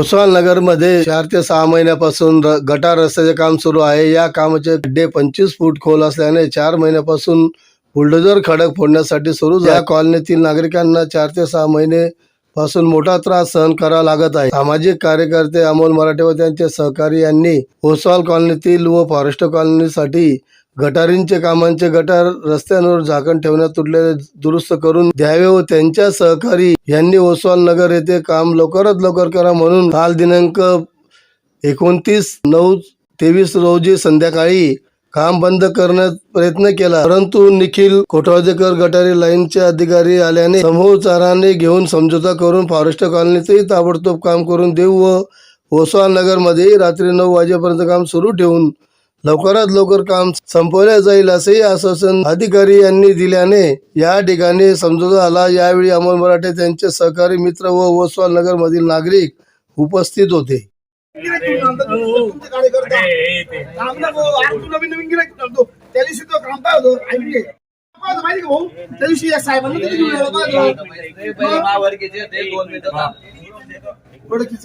ओसवाल नगरमध्ये चार ते सहा महिन्यापासून र- गटार रस्त्याचे काम सुरू आहे. या कामाचे खड्डे पंचवीस फूट खोल असल्याने चार महिन्यापासून बुलडोजर खडक फोडण्यासाठी सुरू या कॉलनीतील नागरिकांना चार ते सहा महिने पासून मोठा त्रास सहन करावा लागत आहे. सामाजिक कार्यकर्ते अमोल मराठे व त्यांचे सहकारी यांनी ओसवाल कॉलनीतील व फॉरेस्ट कॉलनीसाठी गटारींचे कामांचे गटार रस्त्यांवर झाकण ठेवण्यात तुटलेले दुरुस्त करून द्यावे व त्यांच्या सहकारी यांनी ओसवाल नगर येथे काम लवकरात लवकर करा म्हणून काल दिनांक एकोणतीस नऊ तेवीस रोजी संध्याकाळी काम बंद करण्यात प्रयत्न केला. परंतु निखिल कोटवाजेकर गटारी लाईनचे अधिकारी आल्याने समूहचाराने घेऊन समझोता करून फॉरेस्ट कॉलनीतही ताबडतोब काम करून देऊ व ओसवाल नगरमध्ये रात्री नऊ वाजेपर्यंत काम सुरू ठेवून लवकरात लवकर काम संपवले जाईल असेही आश्वासन अधिकारी यांनी दिल्याने या ठिकाणी समजोता आला यावेळी अमोल मराठे त्यांचे सहकारी मित्र व वसवाल नगर मधील नागरिक उपस्थित होते.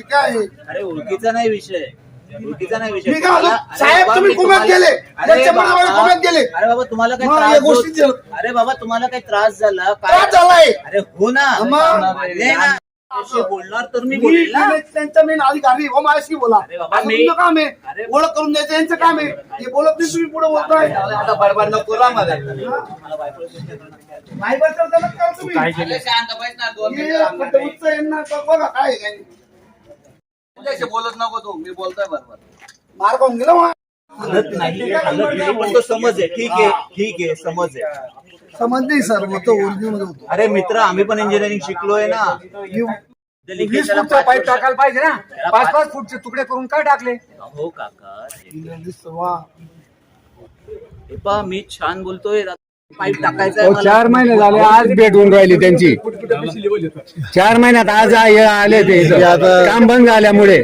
काय अरे ओळखीचा नाही विषय. ओळखीचा नाही विषय. मी काय म्हणतो, तुम्हाला- अरे साहेब, बाबा, तुम्ही तुम्हाला- गेले. अरे बाबा, गेले. अरे बाबा तुम्हाला काही मग त्रास या होत- गोष्टी जे- अरे बाबा तुम्हाला काही त्रास झाला? त्रास झालाय. अरे हो ना. मग- ले ना. अशी बोलणार तर मी मी बोलेल ना. मी त्यांचा मेन अधिकारी हो माझ्याशी बोला. अरे बाबा, असं मी- तुमचं काम आहे. अरे- ओळख करून द्यायचं यांचं काम आहे. हे बोलत नाही तुम्ही पुढे बोलताय. आता बडबड नको ना मला नाही तर तुम्ही. अरे शांत बैस ना, दोन हे मिनिटं थांब. ना. फटफुटचं यांना बघा काय आहे, काय नाही. तुझ्याशी बोलत नको तू मी बोलतोय बरोबर. मार खाऊन गेला मग. हलत नाही हलत नाही. पण तो समज आहे. ठीक आहे ठीक आहे समज आहे. समज नाही सर होतो ओरिजिनलमध्ये होतो. अरे मित्र आम्ही पण इंजिनिअरिंग शिकलोय ना. वीस फूटचा पाईप टाकायला पाहिजे ना. पाच पाच फूटचे तुकडे करून काय टाकले? हो काका हे पहा मी छान बोलतोय. पाईप टाकायचा हो. चार महिने झाले आज भेटून राहिली त्यांची. चार महिन्यात आज आ- आले ते इथं. काम बंद झाल्यामुळे.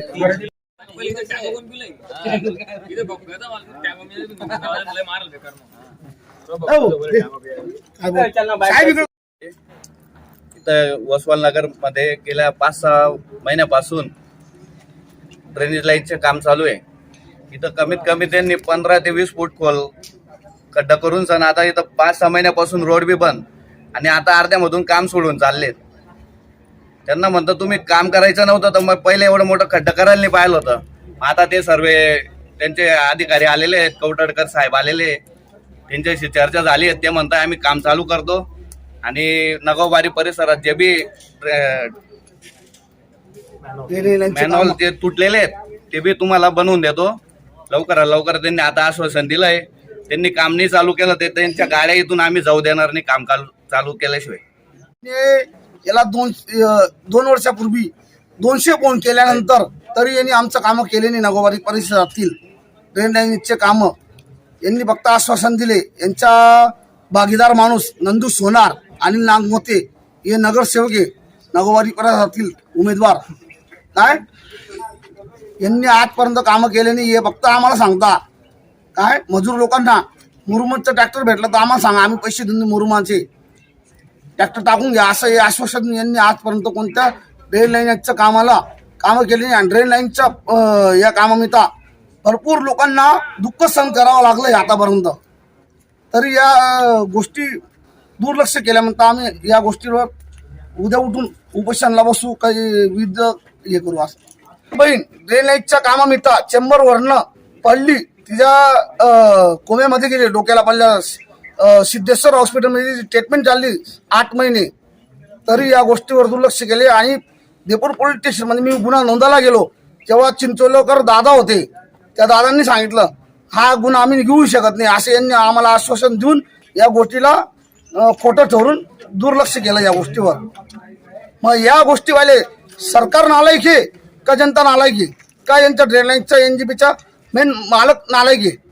इथं वसवाल नगरमध्ये गेल्या पाच सहा महिन्यापासून ड्रेनेज लाईनचे काम चालू आहे. इथं कमीत कमी त्यांनी पंधरा ते वीस फूट खोल खड्डा करून सण. आता इथं पाच सहा महिन्यापासून रोड बी बंद. आणि आता अर्ध्यामधून काम सोडून चाललेत. त्यांना म्हणतं तुम्ही काम करायचं नव्हतं तर मग पहिले एवढं मोठं खड्डा करायला नाही पाहिलं होतं. आता ते सर्व त्यांचे अधिकारी आलेले आहेत कवटडकर साहेब आलेले. त्यांच्याशी चर्चा झाली आहे. ते म्हणताय आम्ही काम चालू करतो. आणि नगावबारी परिसरात जे बी मॅनहॉल जे तुटलेले आहेत ते बी तुम्हाला बनवून देतो. लवकरात लवकर त्यांनी आता आश्वासन दिलंय. त्यांनी काम नाही चालू केलं ते त्यांच्या गाड्या इथून आम्ही जाऊ देणार नाही काम चालू केल्याशिवाय. याला दोन दोन वर्षापूर्वी दोनशे फोन केल्यानंतर तरी यांनी आमचं कामं केले नाही नगोबारी परिसरातील ड्रेन लाईनचे कामं. यांनी फक्त आश्वासन दिले यांचा भागीदार माणूस नंदू सोनार आणि नागमोते हे नगरसेवक नगोबारी परिसरातील उमेदवार. काय? यांनी आजपर्यंत कामं केले नाही हे फक्त आम्हाला सांगता. काय? मजूर लोकांना मुरुमाचं ट्रॅक्टर भेटलं तर आम्हाला सांगा आम्ही पैसे देऊन मुरुमाचे. ट्रॅक्टर टाकून घ्या असं हे आश्वासन यांनी आजपर्यंत कोणत्या ड्रेन लाईनच्या कामाला कामं केली नाही. आणि ड्रेन लाईनच्या या कामामिता भरपूर लोकांना दुःख सहन करावं लागलंय आतापर्यंत. तरी या गोष्टी दुर्लक्ष केल्यानंतर आम्ही या गोष्टीवर उद्या उठून उपोषणाला बसू काही विविध हे करू असं. बहीण ड्रेन लाईनच्या कामामिता चेंबरवरनं पडली तिच्या कोम्यामध्ये गेले डोक्याला पडल्या. सिद्धेश्वर हॉस्पिटलमध्ये ट्रीटमेंट चालली आठ महिने तरी या गोष्टीवर दुर्लक्ष केले आणि देपूर पोलीस स्टेशनमध्ये मी गुन्हा नोंदायला गेलो. तेव्हा चिंचोलकर दादा होते. त्या दादांनी सांगितलं हा गुन्हा आम्ही घेऊ शकत नाही. असे यांनी आम्हाला आश्वासन देऊन या गोष्टीला खोटं ठरून दुर्लक्ष केलं या गोष्टीवर. मग या गोष्टीवाले सरकार नालायक आहे का जनता नालायक आहे? का यांच्या ड्रेलाईजचा एन जी पीचा मेन मालक नालायक आहे.